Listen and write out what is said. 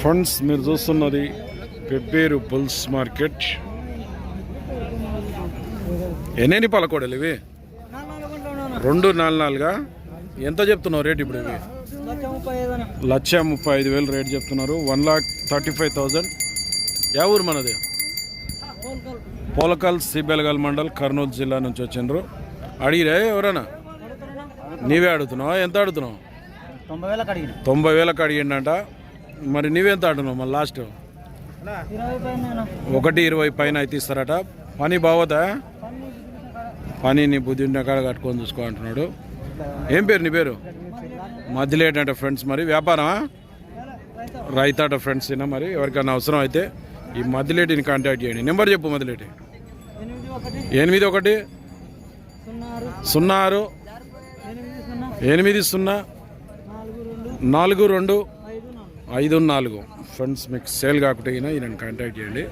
Funds మీరు చూస్తున్నది Pebbair bulls market. ఎన్ని పలకూడలు ఇవి? రెండు నాలుగు నాలుగా? ఎంత చెప్తున్నావు రేట్ ఇప్పుడు ఇవి? లక్ష ముప్పై ఐదు వేలు రేట్ చెప్తున్నారు. One lakh thirty five thousand. Yeah ఊరు మనది? పోలకల్ సిబెలగల్ మండల్ కర్నూలు జిల్లా నుంచి వచ్చిండ్రు. అడిగిరే ఎవరన్నా? నీవే అడుగుతున్నావా? ఎంత అడుగుతున్నావు? తొంభై వేలకు అడిగిన. తొంభై వేలకు అడిగిండంట. మరి నీవేంత ఆడుతున్నావు మళ్ళీ లాస్ట్ ఒకటి ఇరవై పైన అయితే ఇస్తారట. పని బాగోదా పని నీ బుద్ధి ఉన్న కాడ కట్టుకొని చూసుకో అంటున్నాడు. ఏం పేరు నీ పేరు? మధ్యలేట్ అంటే ఫ్రెండ్స్ మరి. వ్యాపారమా? రైతాట ఫ్రెండ్స్ అయినా మరి? ఎవరికైనా అవసరం అయితే ఈ మధ్యలేటిని కాంటాక్ట్ చేయండి. నెంబర్ చెప్పు మధ్యలేటి ఎనిమిది ఒకటి. సున్నా ఆరు. ఎనిమిది సున్నా. నాలుగు రెండు. ఐదు నాలుగు. ఫ్రెండ్స్ మీకు సేల్ కాకుండా ఈయనని కాంటాక్ట్ చేయండి.